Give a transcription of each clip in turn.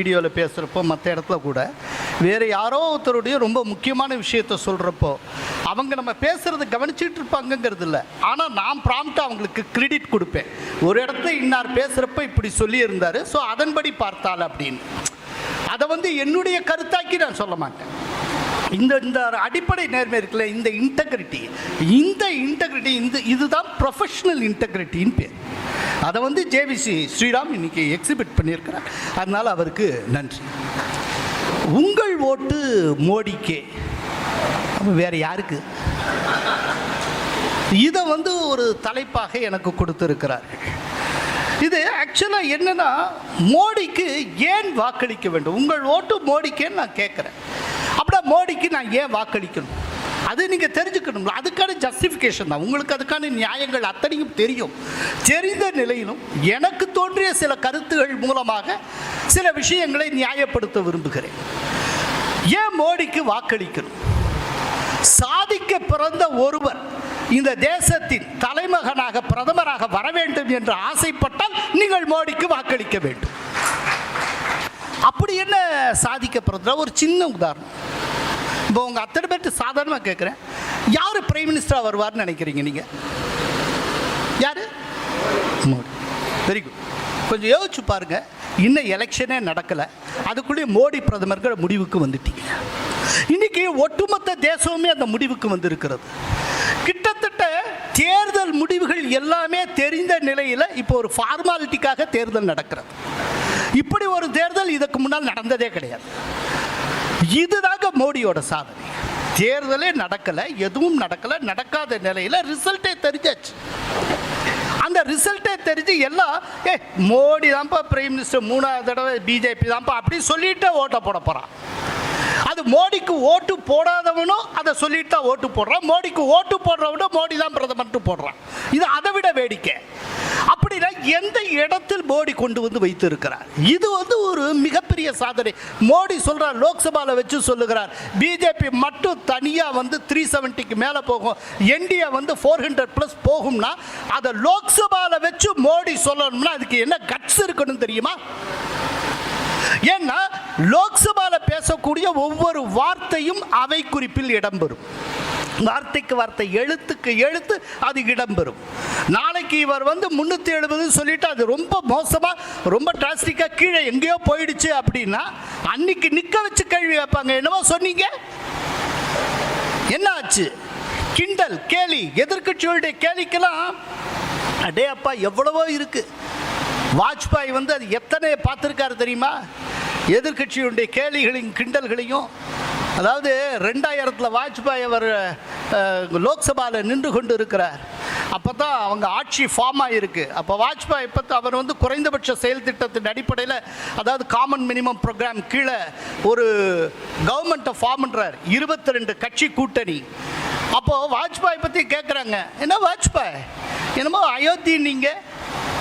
வீடியோவில் பேசுகிறப்போ மற்ற இடத்துல கூட வேறு யாரோ ஒருத்தருடைய ரொம்ப முக்கியமான விஷயத்த சொல்கிறப்போ அவங்க நம்ம பேசுகிறத கவனிச்சிட்டு இருப்பாங்கங்கிறது இல்லை. ஆனால் நான் ப்ராம்ப்டாக அவங்களுக்கு கிரெடிட் கொடுப்பேன். ஒரு இடத்துல இன்னார் பேசுகிறப்ப இப்படி சொல்லியிருந்தார் ஸோ அதன்படி பார்த்தால் அப்படின்னு. அதை வந்து என்னுடைய கருத்தாக்கி நான் சொல்ல மாட்டேன். இந்த இந்த அடிப்படை நேர்மை இருக்குல்ல இந்த இன்டெகிரிட்டி இந்த இன்டெகிரிட்டி இந்த இதுதான் ப்ரொஃபஷனல் இன்டெகிரிட்டின்னு பேர். அதை வந்து ஜேவிசி ஸ்ரீராம் இன்னைக்கு எக்ஸிபிட் பண்ணியிருக்கிறார். அதனால் அவருக்கு நன்றி. உங்கள் ஓட்டு மோடிக்கே. அப்ப வேறு யாருக்கு? இதை வந்து ஒரு தலைப்பாக எனக்கு கொடுத்துருக்கிறார்கள் இது ஆக்சுவலாக என்னென்னா மோடிக்கு ஏன் வாக்களிக்க வேண்டும்? உங்கள் ஓட்டு மோடிக்கேன்னு நான் கேட்குறேன். மோடிக்கு நான் ஏன் வாக்களிக்கணும்? அது நீங்கள் தெரிஞ்சுக்கணும் அதுக்கான ஜஸ்டிஃபிகேஷன் தான். உங்களுக்கு அதுக்கான நியாயங்கள் அத்தனையும் தெரியும். தெரிந்த நிலையிலும் எனக்கு தோன்றிய சில கருத்துகள் மூலமாக சில விஷயங்களை நியாயப்படுத்த விரும்புகிறேன். ஏன் மோடிக்கு வாக்களிக்கணும்? சாதிக்க பிறந்த ஒருவர் இந்த தேசத்தின் தலைமகனாக பிரதமராக வர வேண்டும் என்று ஆசைப்பட்டால் நீங்கள் மோடிக்கு வாக்களிக்க வேண்டும். என்ன சாதிக்க பிறந்த ஒரு சின்ன உதாரணம். இப்போ உங்கள் அத்தனை பேர்ட்டு சாதாரணமாக கேட்குறேன் யார் பிரைம் மினிஸ்டராக வருவார்னு நினைக்கிறீங்க நீங்கள் யார்? மோடி. வெரி குட் கொஞ்சம் யோசிச்சு பாருங்க. இன்னும் எலெக்ஷனே நடக்கலை. அதுக்குள்ளேயே மோடி பிரதமர்கள் முடிவுக்கு வந்துட்டீங்க. இன்னைக்கு ஒட்டுமொத்த தேசமுமே அந்த முடிவுக்கு வந்திருக்கிறது. கிட்டத்தட்ட தேர்தல் முடிவுகள் எல்லாமே தெரிந்த நிலையில் இப்போ ஒரு ஃபார்மாலிட்டிக்காக தேர்தல் நடக்கிறது. இப்படி ஒரு தேர்தல் இதுக்கு முன்னால் நடந்ததே கிடையாது. இதுதாங்க மோடியோட சாதனை. தேர்தலே நடக்கலை எதுவும் நடக்கலை நடக்காத நிலையில் ரிசல்ட்டே தெரிஞ்சாச்சு. அந்த ரிசல்ட்டே தெரிஞ்சு எல்லாம் ஏ மோடி தான்ப்பா பிரைம் மினிஸ்டர் மூணாவது தடவை பிஜேபி தான்ப்பா அப்படி சொல்லிட்டு ஓட்டை போட போகிறான் அது மோடிக்கு ஓட்டு போடாதவனும் அதை சொல்லிட்டு தான் ஓட்டு போடுறான். மோடிக்கு ஓட்டு போடுறவனும் மோடி தான் பிரதமர்ட்டு போடுறான். இது அதை விட வேடிக்கை. அப்படின்னா எந்த இடத்தில் மோடி கொண்டு வந்து வைத்திருக்கிறார்? இது வந்து ஒரு மிகப்பெரிய சாதனை. மோடி சொல்கிறார் லோக்சபாவில் வச்சு சொல்லுகிறார் பிஜேபி மட்டும் தனியாக வந்து த்ரீ செவன்ட்டிக்கு மேலே போகும். என்டிஏ வந்து ஃபோர் ஹண்ட்ரட் ப்ளஸ் போகும்னா அதை லோக்சபாவில் வச்சு மோடி சொல்லணும்னா அதுக்கு என்ன கட்ஸ் இருக்கணும் தெரியுமா? ஏன்னா லோக்சபாவில் பேசக்கூடிய ஒவ்வொரு வார்த்தையும் அவை குறிப்பில் இடம்பெறும் வார்த்தைக்கு வார்த்தை எழுத்துக்கு எழுத்து அது இடம்பெறும் நாளைக்கு இவர் வந்து முந்நூற்றி எழுபதுன்னு சொல்லிட்டு அது ரொம்ப மோசமாக ரொம்ப டிராஸ்டிக்காக கீழே எங்கேயோ போயிடுச்சு அப்படின்னா அன்னைக்கு நிற்க வச்சு கேள்வி வைப்பாங்க என்னவோ சொன்னீங்க? என்ன ஆச்சு கிண்டல் கேலி எதிர்க்கட்சிகளுடைய கேலிக்கெல்லாம் அடே அப்பா எவ்வளவோ இருக்கு. வாஜ்பாய் வந்து அது எத்தனை பார்த்துருக்காரு தெரியுமா? எதிர்க்கட்சியுடைய கேலிகளையும் கிண்டல்களையும் அதாவது ரெண்டாயிரத்தில் வாஜ்பாய் அவர் லோக்சபாவில் நின்று கொண்டு இருக்கிறார். அப்போ தான் அவங்க ஆட்சி ஃபார்ம் ஆகிருக்கு அப்போ வாஜ்பாய் இப்போ அவர் வந்து குறைந்தபட்ச செயல் திட்டத்தின் அடிப்படையில் அதாவது காமன் மினிமம் ப்ரோக்ராம் கீழே ஒரு கவர்மெண்ட்டை ஃபார்ம் பண்ணுறார் இருபத்தி ரெண்டு கட்சி கூட்டணி. அப்போது வாஜ்பாய் பற்றி கேட்குறாங்க என்ன வாஜ்பாய்? என்னமோ அயோத்தி நீங்கள்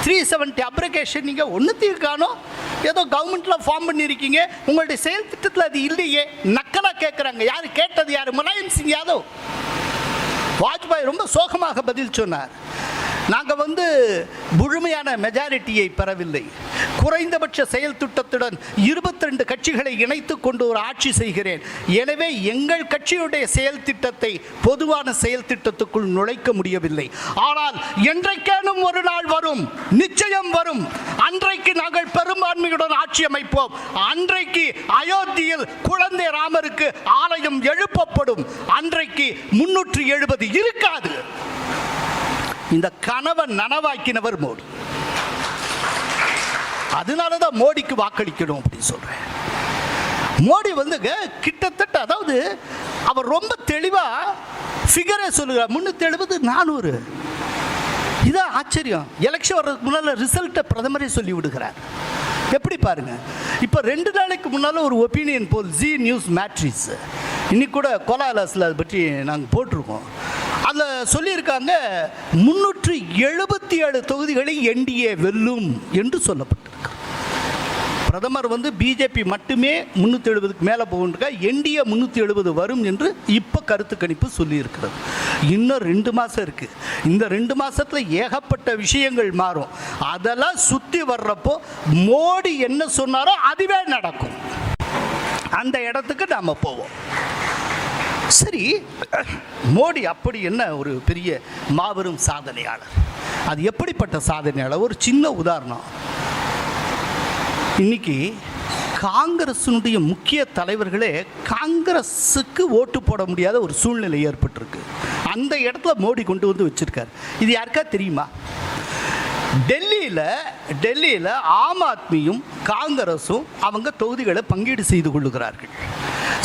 த்ரீ செவன்ட்டி அப்ளிகேஷன் நீங்கள் ஒன்றுத்தையும் காணும். ஏதோ கவர்மெண்ட்டில் ஃபார்ம் பண்ணியிருக்கீங்க. உங்களுடைய செயல் திட்டத்தில் அது இல்லையே. நக்கலாக கேட்குறாங்க யார் கேட்டது யார்? முலாயம் சிங் யாதவ். வாஜ்பாய் ரொம்ப சோகமாக பதில் சொன்னார். நாங்கள் வந்து முழுமையான மெஜாரிட்டியை பெறவில்லை. குறைந்தபட்ச செயல் திட்டத்துடன் இருபத்தி ரெண்டு கட்சிகளை இணைத்து கொண்டு ஒரு ஆட்சி செய்கிறேன். எனவே எங்கள் கட்சியுடைய செயல் திட்டத்தை பொதுவான செயல் திட்டத்துக்குள் நுழைக்க முடியவில்லை. ஆனால் என்றைக்கேனும் ஒரு நாள் வரும் நிச்சயம் வரும். அன்றைக்கு நாங்கள் பெரும்பான்மையுடன் ஆட்சி அமைப்போம். அன்றைக்கு அயோத்தியில் குழந்தை ராமருக்கு ஆலயம் எழுப்பப்படும். அன்றைக்கு முன்னூற்றி எழுபது இருக்காது. இந்த கனவை நனவாக்கினவர் மோடி. அதனால தான் மோடிக்கு வாக்களிக்கணும் அப்படின்னு சொல்கிறேன் மோடி வந்துங்க கிட்டத்தட்ட அதாவது அவர் ரொம்ப தெளிவாக ஃபிகரே சொல்லுகிறார். முந்நூற்றி எழுபது நானூறு. இதான் ஆச்சரியம். எலெக்ஷன் வர்றதுக்கு முன்னால் ரிசல்ட்டை பிரதமரே சொல்லி விடுகிறார். எப்படி பாருங்க. இப்போ ரெண்டு நாளைக்கு முன்னால் ஒரு opinion poll Zee news Matrize இன்னைக்கு கூட கோலாலஸில் அதை பற்றி நாங்கள் போட்டிருக்கோம். அதில் சொல்லியிருக்காங்க முன்னூற்று எழுபத்தி ஏழு தொகுதிகளை என்டிஏ வெல்லும் என்று சொல்லப்பட்டிருக்கு. பிரதமர் வந்து பிஜேபி மட்டுமே முந்நூற்றி எழுபதுக்கு மேலே போகின்றிருக்கா என்டிஏ முந்நூற்றி எழுபது வரும் என்று இப்போ கருத்து கணிப்பு சொல்லியிருக்கிறது. இன்னும் ரெண்டு மாதம் இருக்குது இந்த ரெண்டு மாதத்தில் ஏகப்பட்ட விஷயங்கள் மாறும். அதெல்லாம் சுற்றி வர்றப்போ மோடி என்ன சொன்னாரோ அதுவே நடக்கும். அந்த இடத்துக்கு நாம் போவோம். சரி மோடி அப்படி என்ன ஒரு பெரிய மாபெரும் சாதனையாளர்? அது எப்படிப்பட்ட சாதனையாளர்? ஒரு சின்ன உதாரணம். இன்னைக்கு காங்கிரஸினுடைய முக்கிய தலைவர்களே காங்கிரஸுக்கு ஓட்டு போட முடியாத ஒரு சூழ்நிலை ஏற்பட்டிருக்கு. அந்த இடத்துல மோடி கொண்டு வந்து வச்சிருக்காரு. இது யாருக்கா தெரியுமா? டெல்லியில் டெல்லியில் ஆம் ஆத்மியும் காங்கிரஸும் அவங்க தொகுதிகளை பங்கீடு செய்து கொள்ளுகிறார்கள்.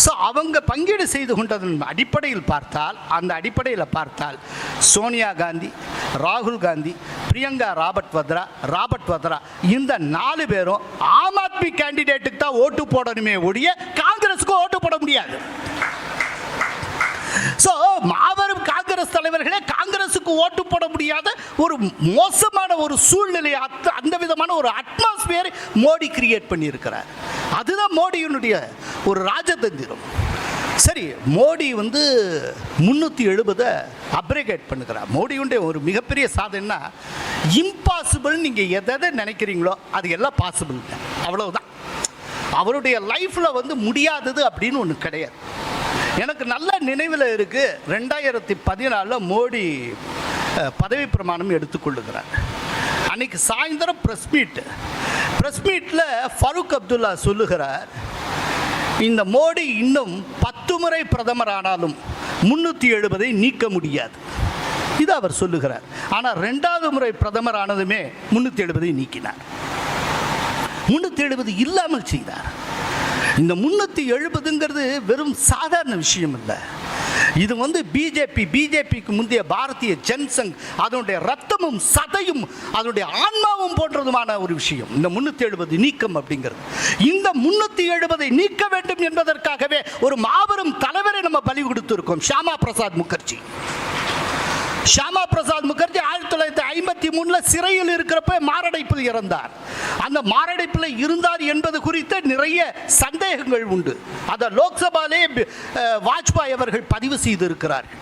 ஸோ அவங்க பங்கீடு செய்து கொண்டதன் அடிப்படையில் பார்த்தால் அந்த அடிப்படையில் பார்த்தால் சோனியா காந்தி ராகுல் காந்தி பிரியங்கா ராபர்ட் வத்ரா ராபர்ட் வத்ரா இந்த நாலு பேரும் ஆம் ஆத்மி கேண்டிடேட்டுக்கு தான் ஓட்டு போடணுமே ஒழிய காங்கிரஸுக்கு ஓட்டு போட முடியாது. ஸோ மாபெரும் காங்கிரஸ் தலைவர்களே காங்கிரஸுக்கு ஓட்டு போட முடியாத ஒரு மோசமான ஒரு சூழ்நிலை அத்த அந்த விதமான ஒரு அட்மாஸ்பியர் மோடி கிரியேட் பண்ணியிருக்கிறார். அதுதான் மோடியினுடைய ஒரு ராஜதந்திரம். சரி மோடி வந்து முந்நூற்றி எழுபதை அப்ரிகேட் பண்ணுகிறார். மோடியுடைய ஒரு மிகப்பெரிய சாதனைனா இம்பாசிபிள் நீங்கள் எதை எதை நினைக்கிறீங்களோ அது எல்லாம் பாசிபிள் அவ்வளவுதான். அவருடைய லைஃப்பில் வந்து முடியாதது அப்படின்னு ஒன்று கிடையாது. எனக்கு நல்ல நினைவில் இருக்குது ரெண்டாயிரத்தி பதினாலில் மோடி பதவி பிரமாணம் எடுத்துக்கொள்ளுகிறார். அன்னைக்கு சாயந்தரம் ப்ரெஸ் மீட் ப்ரெஸ் மீட்டில் ஃபரூக் அப்துல்லா சொல்லுகிறார் இந்த மோடி இன்னும் பத்து முறை பிரதமர் ஆனாலும் முன்னூற்றி எழுபதை நீக்க முடியாது. இது அவர் சொல்லுகிறார். ஆனால் ரெண்டாவது முறை பிரதமர் ஆனதுமே முன்னூற்றி எழுபதை நீக்கினார். முன்னூற்றி எழுபது இல்லாமல் செய்தார். இந்த முன்னூற்றி எழுபதுங்கிறது வெறும் சாதாரண விஷயம் இல்லை. இது வந்து பிஜேபி பிஜேபிக்கு முந்தைய பாரதிய ஜன்சங் அதனுடைய ரத்தமும் சதையும் அதனுடைய ஆன்மாவும் போன்றதுமான ஒரு விஷயம். இந்த முன்னூத்தி எழுபது நீக்கம் அப்படிங்கிறது. இந்த முன்னூத்தி எழுபதை நீக்க வேண்டும் என்பதற்காகவே ஒரு மாபெரும் தலைவரை நம்ம பலி கொடுத்திருக்கோம். ஷியாமா பிரசாத் முகர்ஜி. ஷியாமா தொள்ளாயிரத்தி மூணுல சிறையில் இருக்கிறப்ப மாரடைப்பில் இறந்தார். அந்த மாரடைப்பில் இருந்தார் என்பது குறித்த நிறைய சந்தேகங்கள் உண்டு. அதை லோக்சபாலே வாஜ்பாய் அவர்கள் பதிவு செய்திருக்கிறார்கள்.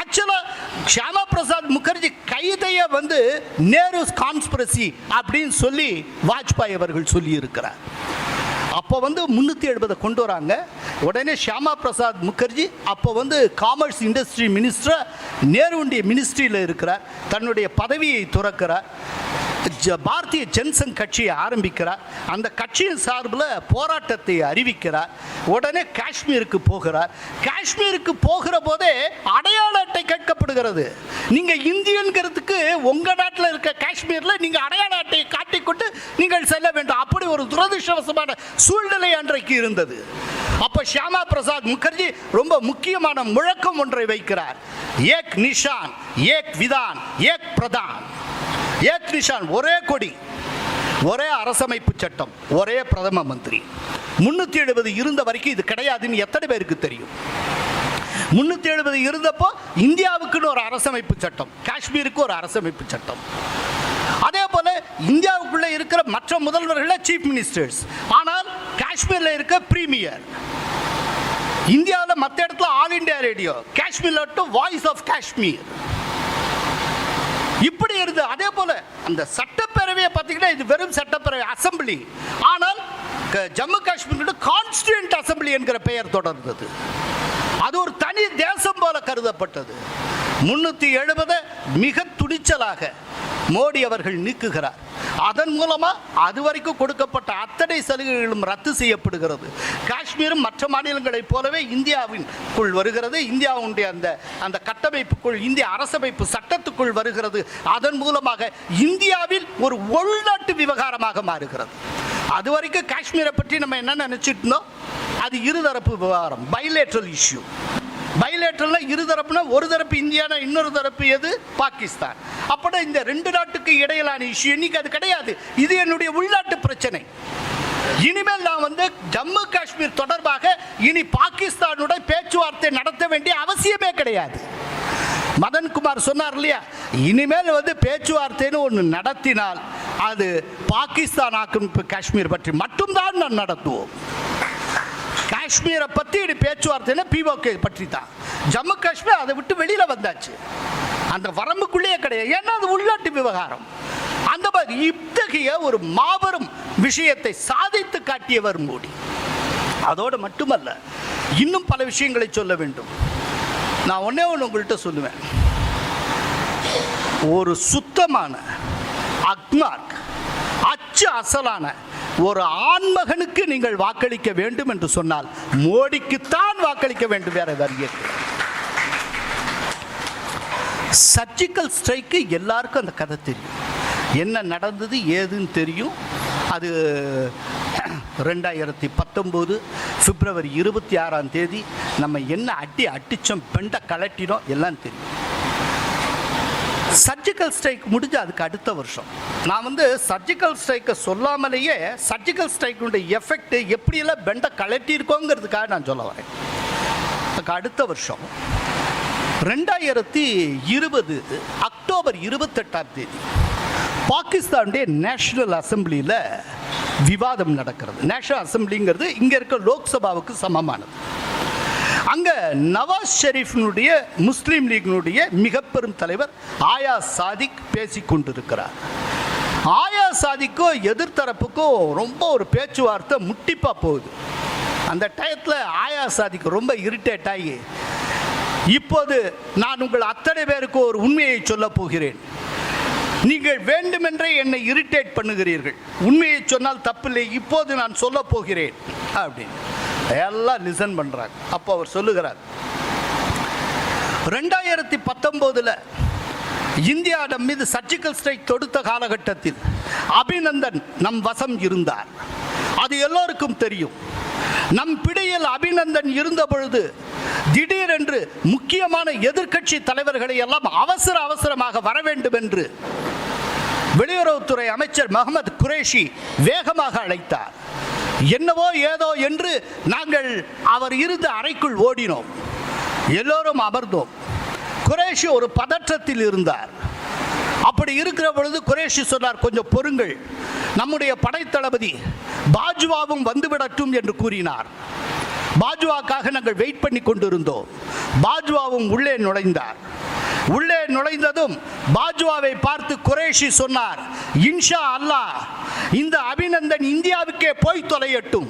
ஆக்சுவலாக ஷியாமா பிரசாத் முகர்ஜி கைதையை வந்து நேரு கான்ஸ்பிரசி அப்படின்னு சொல்லி வாஜ்பாய் அவர்கள் சொல்லியிருக்கிறார். அப்போ வந்து முந்நூற்றி எழுபதை கொண்டு வராங்க. உடனே ஷியாமா பிரசாத் முகர்ஜி அப்போ வந்து காமர்ஸ் இண்டஸ்ட்ரி மினிஸ்டர் நேருண்டிய மினிஸ்ட்ரியில் இருக்கிறார். தன்னுடைய பதவியை துறக்கிறார். ஜ- பாரதிய ஜன்சங் கட்சியை ஆரம்பிக்கிறார். அந்த கட்சியின் சார்பில் போராட்டத்தை அறிவிக்கிறார். உடனே காஷ்மீருக்கு போகிறார். காஷ்மீருக்கு போகிற போதே அடையாள அட்டை கேட்கப்படுகிறது. நீங்கள் இந்தியன்கிறதுக்கு உங்கள் நாட்டில் இருக்க காஷ்மீரில் நீங்கள் அடையாள அட்டையை காட்டிக்கொண்டு நீங்கள் செல்ல வேண்டும். அப்படி ஒரு துரதிருஷ்டவசமான சூழ்நிலை அன்றைக்கு இருந்தது. அப்போ ஷியாமா பிரசாத் முகர்ஜி ரொம்ப முக்கியமான முழக்கம் ஒன்றை வைக்கிறார். ஏக் நிஷான் ஏக் விதான் ஏக் பிரதான். ஏக் நிஷான் ஒரே கொடி ஒரே அரசமைப்பு சட்டம் ஒரே பிரதம மந்திரி. முன்னூற்றி எழுபது இருந்த வரைக்கும் இது கிடையாதுன்னு எத்தனை பேருக்கு தெரியும்? முன்னூற்றி எழுபது இருந்தப்போ இந்தியாவுக்குன்னு ஒரு அரசமைப்பு சட்டம் காஷ்மீருக்கு ஒரு அரசமைப்பு சட்டம். அதே போல இந்தியாவுக்குள்ளே இருக்கிற மற்ற முதல்வர்கள் சீஃப் மினிஸ்டர்ஸ் ஆனால் காஷ்மீரில் இருக்க பிரீமியர் இந்தியாவில் மற்ற இடத்துல ஆல் இந்தியா ரேடியோ காஷ்மீர்ல டு வாய்ஸ் ஆஃப் காஷ்மீர். இப்படி இருந்து அதே போல அந்த சட்டப்பேரவையை பார்த்தீங்கன்னா இது வெறும் சட்டப்பேரவை அசம்பிளி ஆனால் க- ஜம்மு காஷ்மீர் கான்ஸ்டியூண்ட் அசம்பிளி என்கிற பெயர் தொடர்ந்தது. அது ஒரு தனி தேசம் போல கருதப்பட்டது. முன்னூற்றி எழுபதை மிக துணிச்சலாக மோடி அவர்கள் நீக்குகிறார். அதன் மூலமாக அது வரைக்கும் கொடுக்கப்பட்ட அத்தனை சலுகைகளும் ரத்து செய்யப்படுகிறது. காஷ்மீரும் மற்ற மாநிலங்களைப் போலவே இந்தியாவின்குள் வருகிறது. இந்தியாவுடைய அந்த அந்த கட்டமைப்புக்குள் இந்திய அரசமைப்பு சட்டத்துக்குள் வருகிறது. அதன் மூலமாக இந்தியாவில் ஒரு உள்நாட்டு விவகாரமாக மாறுகிறது. அது வரைக்கும் காஷ்மீரை பற்றி நம்ம என்ன நினச்சிட்டு இருந்தோம் அது இருதரப்பு விவகாரம் பைலேட்ரல் இஷ்யூ பைலேட்டரில் இரு தரப்புனா ஒரு தரப்பு இந்தியானா இன்னொரு தரப்பு எது? பாகிஸ்தான். அப்பட இந்த ரெண்டு நாட்டுக்கு இடையிலான இஷ்யூ இன்னைக்கு அது கிடையாது. இது என்னுடைய உள்நாட்டு பிரச்சனை. இனிமேல் நான் வந்து ஜம்மு காஷ்மீர் தொடர்பாக இனி பாகிஸ்தானுடன் பேச்சுவார்த்தை நடத்த வேண்டிய அவசியமே கிடையாது. மதன்குமார் சொன்னார் இல்லையா? இனிமேல் வந்து பேச்சுவார்த்தைன்னு ஒன்று நடத்தினால் அது பாகிஸ்தான் ஆக்கிரமிப்பு காஷ்மீர் பற்றி மட்டும்தான் நான் நடத்துவோம். காஷ்மீரை பற்றி இனி பேச்சுவார்த்தைன்னா பிஓகே பற்றி தான் ஜம்மு காஷ்மீர் அதை விட்டு வெளியில் வந்தாச்சு. அந்த வரம்புக்குள்ளேயே கிடையாது. ஏன்னா அது உள்நாட்டு விவகாரம். அந்த மாதிரி இத்தகைய ஒரு மாபெரும் விஷயத்தை சாதித்து காட்டியவர் மோடி. அதோடு மட்டுமல்ல இன்னும் பல விஷயங்களை சொல்ல வேண்டும். நான் ஒன்றே ஒன்று உங்கள்கிட்ட சொல்லுவேன். ஒரு சுத்தமான அக்மார்க் அச்சு அசலான ஒரு ஆண்மகனுக்கு நீங்கள் வாக்களிக்க வேண்டும் என்று சொன்னால் மோடிக்குத்தான் வாக்களிக்க வேண்டும் வேற வேறு சர்ஜிக்கல் ஸ்ட்ரைக்கு எல்லாருக்கும் அந்த கதை தெரியும். என்ன நடந்தது ஏதுன்னு தெரியும். அது ரெண்டாயிரத்தி பத்தொம்போது பிப்ரவரி இருபத்தி ஆறாம் தேதி நம்ம என்ன அடி அடிச்சோம் பெண்டை கலட்டினோம் எல்லாம் தெரியும். சர்ஜிக்கல் ஸ்ட்ரைக் முடிஞ்சு அதுக்கு அடுத்த வருஷம். நான் வந்து சர்ஜிக்கல் ஸ்ட்ரைக்கை சொல்லாமலேயே சர்ஜிக்கல் ஸ்ட்ரைக்குடைய எஃபெக்ட் எப்படியெல்லாம் பெண்டை கலட்டியிருக்கோங்கிறதுக்காக நான் சொல்ல வரேன். அதுக்கு அடுத்த வருஷம். ரெண்டாயிரத்தி இருபது அக்டோபர் இருபத்தெட்டாம் தேதி பாகிஸ்தானுடைய நேஷனல் அசம்பிளியில் விவாதம் நடக்கிறது. நேஷனல் அசம்பிளிங்கிறது இங்கே இருக்க லோக்சபாவுக்கு சமமானது. அங்கே நவாஸ் ஷெரீஃபினுடைய முஸ்லீம் லீக்னுடைய மிக பெரும் தலைவர் ஆயா சாதிக் பேசிக்கொண்டிருக்கிறார் ஆயா சாதிக்கோ எதிர்த்தரப்புக்கோ ரொம்ப ஒரு பேச்சுவார்த்தை முட்டிப்பாக போகுது. அந்த டயத்தில் ஆயா சாதிக்கு ரொம்ப இரிட்டேட் ஆகி இப்போது நான் உங்கள் அத்தனை பேருக்கு ஒரு உண்மையை சொல்லப் போகிறேன். நீங்கள் வேண்டுமென்றே என்னை இரிட்டேட் பண்ணுகிறீர்கள். உண்மையை சொன்னால் தப்பில்லை இப்போது நான் சொல்லப் போகிறேன். அப்படின்னு. எல்லாம் லிசன் பண்ணுறாங்க அப்போ அவர் சொல்லுகிறார் ரெண்டாயிரத்தி பத்தொம்போதில் இந்தியாவிடம் மீது சர்ஜிக்கல் ஸ்ட்ரைக் தொடுத்த காலகட்டத்தில் அபிநந்தன் நம் வசம் இருந்தார். அது எல்லோருக்கும் தெரியும். நம் பிடியில் அபிநந்தன் இருந்த பொழுது திடீரென்று முக்கியமான எதிர்க்கட்சி தலைவர்களை எல்லாம் அவசர அவசரமாக வர வேண்டும் என்று வெளியுறவுத்துறை அமைச்சர் முகமது குரேஷி வேகமாக அழைத்தார். என்னவோ ஏதோ என்று நாங்கள் அவர் இருந்த அறைக்குள் ஓடினோம். எல்லோரும் அமர்ந்தோம். குரேஷி ஒரு பதற்றத்தில் இருந்தார். அப்படி இருக்கிற பொழுது குரேஷி சொன்னார் கொஞ்சம் பொறுங்கள். நம்முடைய படைத்தளபதி பாஜ்வாவும் வந்துவிடட்டும் என்று கூறினார். பாஜ்வாக்காக நாங்கள் வெயிட் பண்ணி கொண்டிருந்தோம். பாஜ்வாவும் உள்ளே நுழைந்தார். உள்ளே நுழைந்ததும் பாஜுவாவை பார்த்து குரேஷி சொன்னார் இன்ஷா அல்லாஹ் இந்த அபிநந்தன் இந்தியாவுக்கே போய் தொலையட்டும்.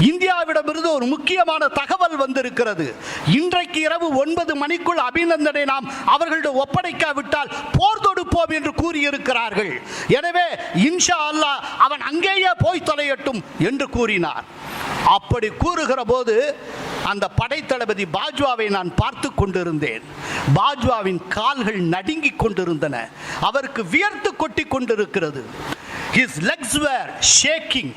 இந்தியாவிடமிருந்து ஒரு முக்கியமான தகவல் வந்திருக்கிறது. இன்றைக்கு இரவு ஒன்பது மணிக்குள் அபிநந்தனை நாம் அவர்களிடம் ஒப்படைக்காவிட்டால் போர் தொடுப்போம் என்று கூறியிருக்கிறார்கள். எனவே இன்ஷா அல்லாஹ் அவன் அங்கேயே போய் தொலையட்டும் என்று கூறினார். அப்படி கூறுகிற போது அந்த படைத்தளபதி பாஜ்வாவை நான் பார்த்து கொண்டிருந்தேன். பாஜ்வாவின் கால்கள் நடுங்கிக் கொண்டிருந்தன. அவருக்கு வியர்த்து கொட்டி கொண்டிருக்கிறது. His legs were shaking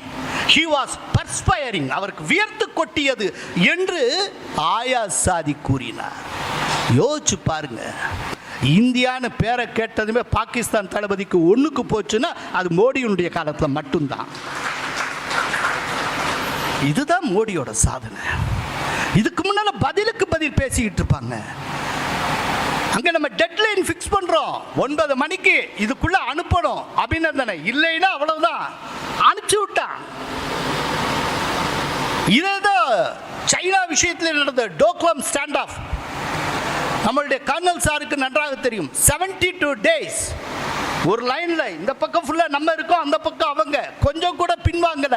he was perspiring அவருக்கு வியர்த்து கொட்டியது என்று ஆயா சாதி கூறினார். யோசிச்சு பாருங்க. இந்தியான்னு பேரை கேட்டதுமே பாகிஸ்தான் தளபதிக்கு ஒன்றுக்கு போச்சுன்னா அது மோடியினுடைய காலத்தில் மட்டும்தான். இதுதான் மோடியோட சாதனை. இதுக்கு முன்னால் பதிலுக்கு பதில் பேசிக்கிட்டு இருப்பாங்க. அங்க நம்ம டெட்லைன் ஃபிக்ஸ் பண்றோம். ஒன்பது மணிக்கு இதுக்குள்ள அனுப்பணும். அபிநந்தனை. இல்லைன்னா அவ்வளவுதான். அனுப்பிச்சு விட்டான். இதேதான் சைனா விஷயத்தில் நடந்த டோக்லம் ஸ்டாண்ட் ஆஃப் நம்மளுடைய கர்னல் சாருக்கு நன்றாக தெரியும். 72 டூ டேஸ் ஒரு லைன்ல இந்த பக்கம் ஃபுல்லா நம்ம இருக்கோம் அந்த பக்கம் அவங்க. கொஞ்சம் கூட பின்வாங்கல.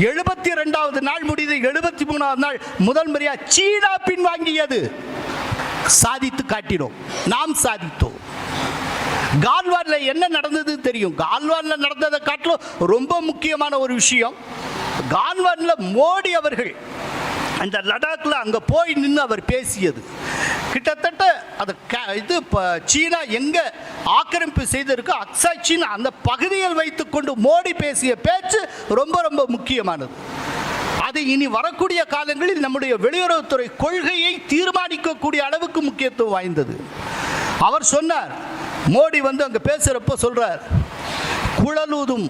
எழுபத்தி ரெண்டாவது நாள் முடியுது எழுபத்தி மூணாவது நாள் முதல் முறையா சீனா பின்வாங்கியது. சாதித்து காட்டினோம். நாம் சாதித்தோம். கால்வாரில் என்ன நடந்தது தெரியும்? கால்வான்ல நடந்ததை காட்டிலும் ரொம்ப முக்கியமான ஒரு விஷயம் கால்வான்ல மோடி அவர்கள் அந்த லடாக்ல அங்க போய் நின்று அவர் பேசியது. கிட்டத்தட்ட அது க- இது சீனா எங்க ஆக்கிரமிப்பு செய்திருக்கோ அக்ஸா சீனா அந்த பகுதியில் வைத்துக்கொண்டு மோடி பேசிய பேச்சு ரொம்ப ரொம்ப முக்கியமானது. அது இனி வரக்கூடிய காலங்களில் நம்முடைய வெளியுறவுத்துறை கொள்கையை தீர்மானிக்கக்கூடிய அளவுக்கு முக்கியத்துவம் வாய்ந்தது. அவர் சொன்னார் மோடி வந்து அங்க பேசுறப்ப சொல்றார் குழலூதும்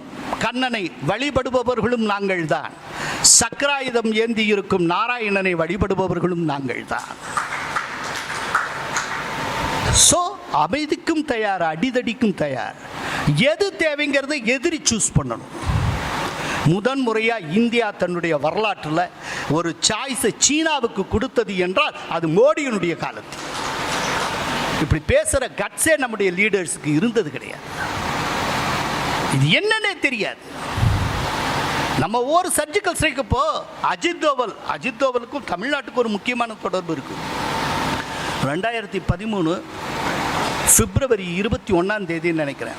கண்ணனை வழிபடுபவர்களும் நாங்கள் தான் சக்கராயுதம் ஏந்தி இருக்கும் நாராயணனை வழிபடுபவர்களும் நாங்கள் தான் ஸோ அமைதிக்கும் தயார் அடிதடிக்கும் தயார். எது தேவைங்கிறத எதிரி சூஸ் பண்ணணும். முதன் முறையாக இந்தியா தன்னுடைய வரலாற்றில் ஒரு சாய்ஸை சீனாவுக்கு கொடுத்தது என்றால் அது மோடியினுடைய காலத்து. இப்படி பேசுகிற கட்ஸே நம்முடைய லீடர்ஸுக்கு இருந்தது கிடையாது. இது என்னன்னே தெரியாது. நம்ம ஒரு சர்ஜிக்கல் ஸ்ட்ரைக்கு போ அஜித் தோவல் அஜித் தோவலுக்கும் தமிழ்நாட்டுக்கு ஒரு முக்கியமான தொடர்பு இருக்கு. ரெண்டாயிரத்தி பதிமூணு பிப்ரவரி இருபத்தி ஒன்றாம் தேதின்னு நினைக்கிறேன்.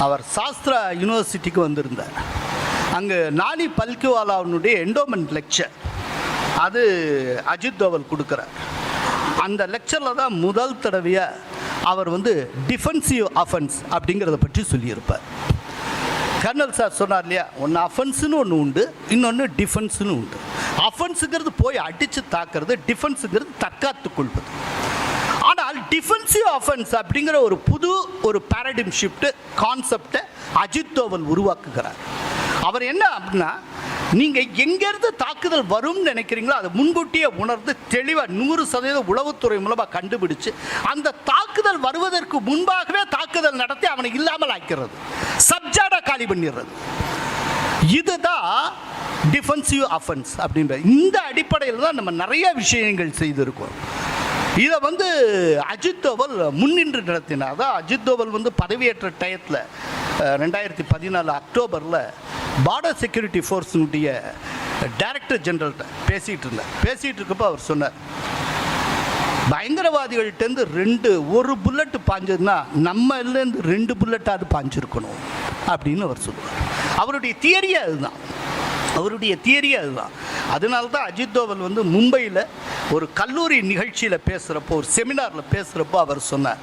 அவர் சாஸ்திரா யூனிவர்சிட்டிக்கு வந்திருந்தார். அங்கே நானி பல்கிவாலாவினுடைய என்டோமெண்ட் லெக்சர் அது அஜித் தோவல் கொடுக்குறார். அந்த லெக்சரில் தான் முதல் தடவையாக அவர் வந்து டிஃபென்சிவ் அஃபென்ஸ் அப்படிங்கிறத பற்றி சொல்லியிருப்பார். கர்னல் சார் சொன்னார் இல்லையா ஒன்று அஃபென்ஸுன்னு ஒன்று உண்டு இன்னொன்று டிஃபென்ஸுன்னு உண்டு. அஃபென்ஸுங்கிறது போய் அடித்து தாக்குறது டிஃபென்ஸுங்கிறது தற்காத்து கொள்வது. ஆனால் டிஃபென்சிவ் அஃபென்ஸ் அப்படிங்கிற ஒரு புது ஒரு பேரடிம் ஷிஃப்ட்டு கான்செப்டை அஜித் தோவல் உருவாக்குகிறார். அவர் என்ன அப்படின்னா நீங்கள் எங்கேருந்து தாக்குதல் வரும்னு நினைக்கிறீங்களோ அதை முன்கூட்டியே உணர்ந்து தெளிவாக நூறு சதவீதம் உளவுத்துறை மூலமாக கண்டுபிடிச்சு அந்த தாக்குதல் வருவதற்கு முன்பாகவே தாக்குதல் நடத்தி அவனை இல்லாமல் ஆக்கிறது. சப்ஜாடா காலி பண்ணிடுறது. இதுதான் டிஃபென்சிவ் அஃபென்ஸ் அப்படின்ற இந்த அடிப்படையில் தான் நம்ம நிறைய விஷயங்கள் செய்திருக்கோம். இதை வந்து அஜித் தோவல் முன்னின்று நடத்தினார். அதான் அஜித் தோவல் வந்து பதவியேற்ற டயத்தில் ரெண்டாயிரத்தி பதினாலு அக்டோபரில் பார்டர் செக்யூரிட்டி ஃபோர்ஸினுடைய டைரக்டர் ஜெனரல்கிட்ட பேசிகிட்டு இருந்தேன் பேசிகிட்டு இருக்கப்போ அவர் சொன்னார் பயங்கரவாதிகள்கிட்டேருந்து ரெண்டு ஒரு புல்லட் பாஞ்சதுன்னா நம்மலேருந்து ரெண்டு புல்லட்டாவது பாஞ்சிருக்கணும் அப்படின்னு அவர் சொல்லுவார். அவருடைய தியரியே அதுதான். அவருடைய தியரியே அதுதான். அதனால தான் அஜித் தோவல் வந்து மும்பையில் ஒரு கல்லூரி நிகழ்ச்சியில் பேசுகிறப்போ ஒரு செமினாரில் பேசுகிறப்போ அவர் சொன்னார்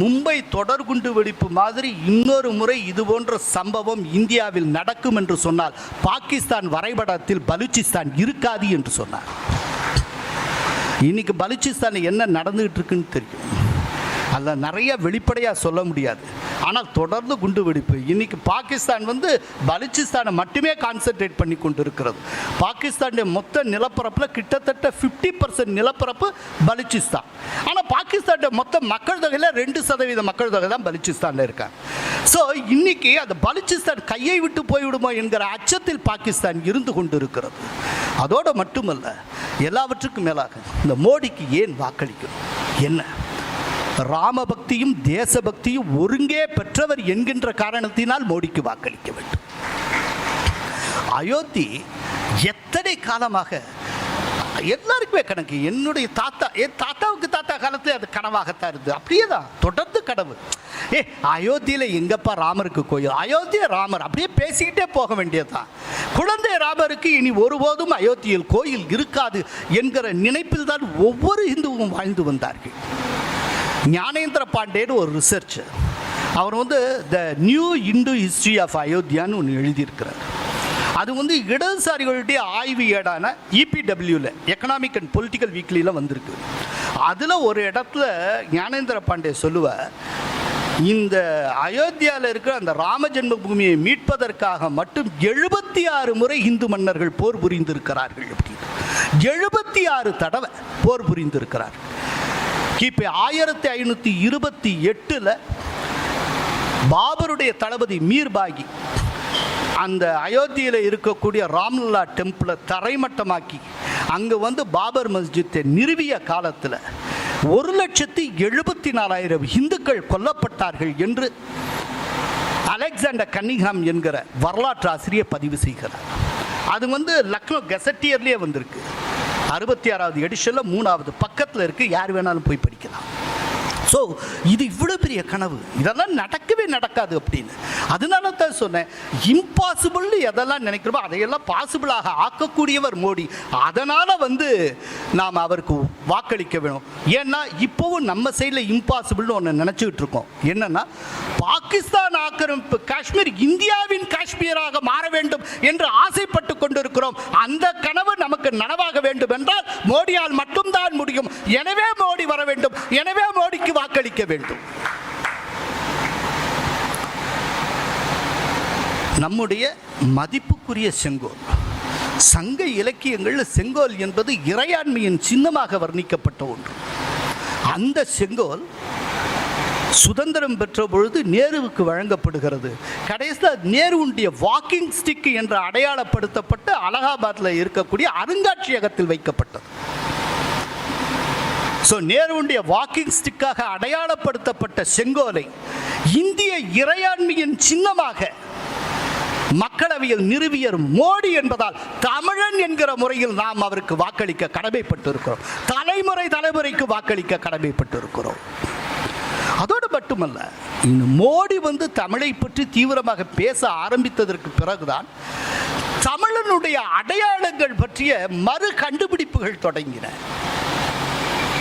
மும்பை தொடர்குண்டு வெடிப்பு மாதிரி இன்னொரு முறை இது போன்ற சம்பவம் இந்தியாவில் நடக்கும் என்று சொன்னால் பாகிஸ்தான் வரைபடத்தில் பலூச்சிஸ்தான் இருக்காது என்று சொன்னார். இன்னைக்கு பலூச்சிஸ்தானில் என்ன நடந்துகிட்டு இருக்குன்னு தெரியும். அதில் நிறைய வெளிப்படையாக சொல்ல முடியாது. ஆனால் தொடர்ந்து குண்டு வெடிப்பு. இன்னைக்கு பாகிஸ்தான் வந்து பலுச்சிஸ்தானை மட்டுமே கான்சென்ட்ரேட் பண்ணி கொண்டு இருக்கிறது பாகிஸ்தானுடைய மொத்த நிலப்பரப்பில் கிட்டத்தட்ட ஃபிஃப்டி பர்சன்ட் நிலப்பரப்பு பலுச்சிஸ்தான். ஆனால் பாகிஸ்தானுடைய மொத்த மக்கள் தொகையில் ரெண்டு சதவீத மக்கள் தொகை தான் பலுச்சிஸ்தானில் இருக்காங்க. ஸோ இன்னைக்கு அந்த பலுச்சிஸ்தான் கையை விட்டு போய்விடுமோ என்கிற அச்சத்தில் பாகிஸ்தான் இருந்து கொண்டு இருக்கிறது அதோடு மட்டுமல்ல எல்லாவற்றுக்கும் மேலாக இந்த மோடிக்கு ஏன் வாக்களிக்கணும்? என்ன? ராமபக்தியும் தேசபக்தியும் ஒருங்கே பெற்றவர் என்கின்ற காரணத்தினால் மோடிக்கு வாக்களிக்க வேண்டும். அயோத்தி எத்தனை காலமாக எல்லாருக்குமே கணக்கு என்னுடைய தாத்தா என் தாத்தாவுக்கு தாத்தா காலத்தில் அது கனவாகத்தான் இருந்தது. அப்படியே தான் தொடர்ந்து கனவு. ஏ அயோத்தியில் எங்கப்பா ராமருக்கு கோயில்? அயோத்திய ராமர் அப்படியே பேசிக்கிட்டே போக வேண்டியதுதான். குழந்தை ராமருக்கு இனி ஒருபோதும் அயோத்தியில் கோயில் இருக்காது என்கிற நினைப்பில் தான் ஒவ்வொரு இந்துவும் வாழ்ந்து வந்தார்கள். ஞானேந்திர பாண்டேன்னு ஒரு ரிசர்ச் அவர் வந்து the new Hindu history of அயோத்தியான்னு ஒன்று எழுதியிருக்கிறார். அது வந்து இடதுசாரிகளுடைய ஆய்வு ஏடான இபிடபிள்யூவில் எக்கனாமிக் அண்ட் பொலிட்டிக்கல் வீக்லியில் வந்திருக்கு. அதில் ஒரு இடத்துல ஞானேந்திர பாண்டே சொல்லுவார் இந்த அயோத்தியாவில் இருக்கிற அந்த ராம ஜென்ம பூமியை மீட்பதற்காக மட்டும் எழுபத்தி ஆறு முறை இந்து மன்னர்கள் போர் புரிந்திருக்கிறார்கள் அப்படின்னு. எழுபத்தி ஆறு தடவை போர் புரிந்திருக்கிறார்கள். கிபி ஆயிரத்தி ஐநூற்றி இருபத்தி எட்டில் பாபருடைய தளபதி மீர்பாகி அந்த அயோத்தியில் இருக்கக்கூடிய ராம்லல்லா டெம்பிளை தரைமட்டமாக்கி அங்கே வந்து பாபர் மஸ்ஜித்தை நிறுவிய காலத்தில் ஒரு லட்சத்தி எழுபத்தி நாலாயிரம் இந்துக்கள் கொல்லப்பட்டார்கள் என்று அலெக்சாண்டர் கன்னிங்ஹாம் என்கிற வரலாற்று ஆசிரியர் பதிவு செய்கிறார். அது வந்து லக்னோ கெசட்டியர்லேயே வந்திருக்கு. அறுபத்தி ஆறாவது எடிஷனில் மூணாவது பக்கத்தில் இருக்குது யார் வேணாலும் போய் படிக்கலாம். ஸோ இது இவ்வளோ பெரிய கனவு. இதெல்லாம் நடக்கவே நடக்காது அப்படின்னு. அதனால தான் சொன்னேன் இம்பாசிபிள்னு எதெல்லாம் நினைக்கிறோமோ அதையெல்லாம் பாசிபிளாக ஆக்கக்கூடியவர் மோடி. அதனால் வந்து நாம் அவருக்கு வாக்களிக்க வேணும். ஏன்னா இப்போவும் நம்ம சைடில் இம்பாசிபிள்னு ஒன்று நினச்சிக்கிட்டு இருக்கோம். என்னன்னா பாகிஸ்தான் ஆக்கிரமிப்பு காஷ்மீர் இந்தியாவின் காஷ்மீராக மாற வேண்டும் என்று ஆசைப்பட்டு கொண்டிருக்கிறோம். அந்த கனவு நமக்கு நனவாக வேண்டும் என்றால் மோடியால் மட்டும்தான் முடியும். எனவே மோடி வர வேண்டும். எனவே மோடிக்கு வாக்களிக்க வேண்டும். நம்முடைய மதிப்புக்குரிய செங்கோல். சங்க இலக்கியங்களில் செங்கோல் என்பது இறையாண்மையின் சின்னமாக வர்ணிக்கப்பட்ட ஒன்று. அந்த செங்கோல் சுதந்திரம் பெற்ற பொழுது நேருவுக்கு வழங்கப்படுகிறது. கடைசியில் நேருவுடைய வாக்கிங் ஸ்டிக் என்று அடையாளப்படுத்தப்பட்டு அலகாபாத்தில் இருக்கக்கூடிய அருங்காட்சியகத்தில் வைக்கப்பட்டது. ஸோ நேருவுடைய வாக்கிங் ஸ்டிக்காக அடையாளப்படுத்தப்பட்ட செங்கோலை இந்திய இறையாண்மையின் சின்னமாக மக்களவையில் நிறுவியர் மோடி என்பதால் தமிழன் என்கிற முறையில் நாம் அவருக்கு வாக்களிக்க கடமைப்பட்டிருக்கிறோம். தலைமுறை தலைமுறைக்கு வாக்களிக்க கடமைப்பட்டிருக்கிறோம். அதோடு மட்டுமல்ல இந்த மோடி வந்து தமிழை பற்றி தீவிரமாக பேச ஆரம்பித்ததற்கு பிறகுதான் தமிழனுடைய அடையாளங்கள் பற்றிய மறு கண்டுபிடிப்புகள் தொடங்கின.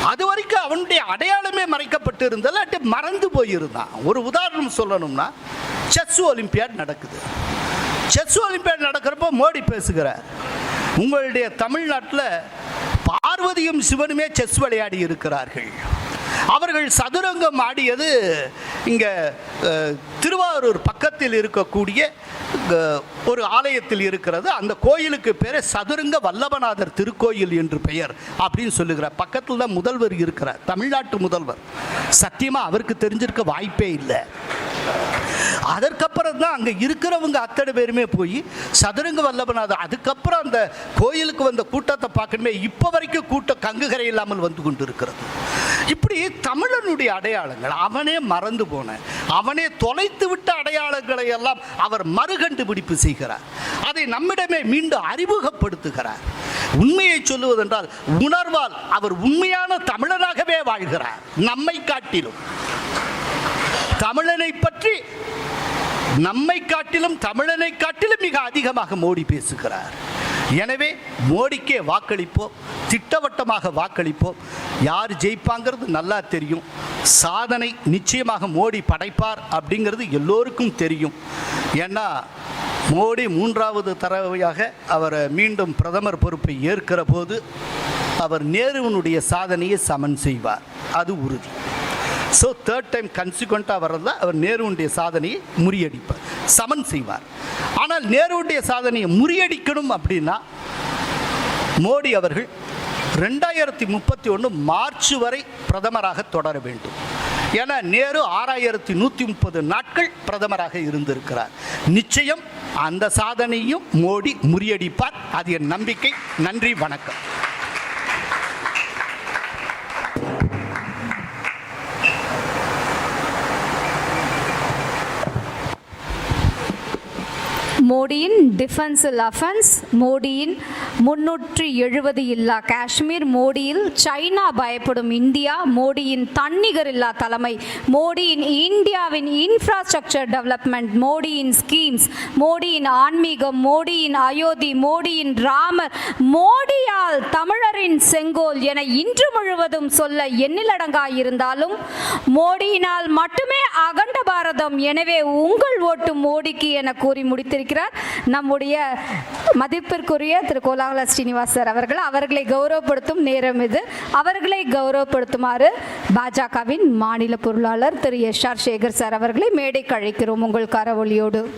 அது வரைக்கும் அவனுடைய அடையாளமே மறைக்கப்பட்டு இருந்தது மறந்து போயிருந்தான். ஒரு உதாரணம் சொல்லணும்னா செஸ் ஒலிம்பியாட் நடக்குது. செஸ் ஒலிம்பியாட் நடக்கிறப்போ மோடி பேசுகிறார் உங்களுடைய தமிழ்நாட்டில் பார்வதியும் சிவனுமே செஸ் விளையாடி இருக்கிறார்கள். அவர்கள் சதுரங்கம் ஆடியது இங்கே திருவாரூர் பக்கத்தில் இருக்கக்கூடிய ஒரு ஆலயத்தில் இருக்கிறது. அந்த கோயிலுக்கு பேர் சதுரங்க வல்லபநாதர் திருக்கோயில் என்று பெயர் அப்படின்னு சொல்லுகிறார். பக்கத்தில் தான் முதல்வர் இருக்கிறார். தமிழ்நாட்டு முதல்வர். சத்தியமாக அவருக்கு தெரிஞ்சிருக்க வாய்ப்பே இல்லை. அதற்கப்புறம் தான் அங்கே இருக்கிறவங்க அத்தனை பேருமே போய் சதுரங்க வல்லபநாதர் அதுக்கப்புறம் அந்த கோயிலுக்கு வந்த கூட்டத்தை பார்க்கணுமே இப்போ வரைக்கும் கூட்டம் கங்குகரை இல்லாமல் வந்து கொண்டு இருக்கிறது இப்படி தமிழனுடைய அடையாளங்கள் அவனே மறந்து போன அவனே தொலைத்து விட்ட அடையாளங்களை எல்லாம் அவர் மறுகண்டுபிடிப்பு செய்கிறார். அதை நம்மிடமே மீண்டும் அறிமுகப்படுத்துகிறார். உண்மையை சொல்லுவதென்றால் உணர்வால் அவர் உண்மையான தமிழனாகவே வாழ்கிறார் நம்மை காட்டிலும். தமிழனை பற்றி நம்மை காட்டிலும் தமிழனை காட்டிலும் மிக அதிகமாக மோடி பேசுகிறார். எனவே மோடிக்கே வாக்களிப்போம் திட்டவட்டமாக வாக்களிப்போம். யார் ஜெயிப்பாங்கிறது நல்லா தெரியும். சாதனை நிச்சயமாக மோடி படைப்பார் அப்படிங்கிறது எல்லோருக்கும் தெரியும். ஏன்னா மோடி மூன்றாவது தடவையாக அவர் மீண்டும் பிரதமர் பொறுப்பை ஏற்கிற போது அவர் நேருவனுடைய சாதனையை சமன் செய்வார். அது உறுதி. ஸோ தேர்ட் டைம் கன்சிக்வெண்ட்டாக வர்றதில் அவர் நேருவுடைய சாதனையை முறியடிப்பார். சமன் செய்வார். ஆனால் நேருவுடைய சாதனையை முறியடிக்கணும் அப்படின்னா மோடி அவர்கள் ரெண்டாயிரத்தி முப்பத்தி ஒன்று மார்ச் வரை பிரதமராக தொடர வேண்டும். ஏன்னா நேரு ஆறாயிரத்தி நூற்றி முப்பது நாட்கள் பிரதமராக இருந்திருக்கிறார். நிச்சயம் அந்த சாதனையும் மோடி முறியடிப்பார். அது என் நம்பிக்கை. நன்றி வணக்கம். மோடியின் டிஃபென்சில் அஃபென்ஸ் மோடியின் முன்னூற்றி எழுபது இல்லா காஷ்மீர் மோடியில் சைனா பயப்படும் இந்தியா மோடியின் தன்னிகர் இல்லா தலைமை மோடியின் இந்தியாவின் இன்ஃப்ராஸ்ட்ரக்சர் டெவலப்மெண்ட் மோடியின் ஸ்கீம்ஸ் மோடியின் ஆன்மீகம் மோடியின் அயோத்தி மோடியின் ராமர் மோடியால் தமிழரின் செங்கோல் என இன்று முழுவதும் சொல்ல எண்ணிலடங்காயிருந்தாலும் மோடியினால் மட்டுமே அகண்ட பாரதம் எனவே உங்கள் ஓட்டு மோடிக்கு என கூறி முடித்திருக்கிறார் நம்முடைய மதிப்பிற்குரிய திரு கோலாகல ஸ்ரீனிவாசர் அவர்கள் அவர்களை கௌரவப்படுத்தும் நேரம் இது. அவர்களை கௌரவப்படுத்துமாறு பாஜகவின் மாநில பொருளாளர் Thiru S R Sekar sir அவர்களை மேடைக்கு அழைக்கிறோம் உங்கள் கரவொலியோடு.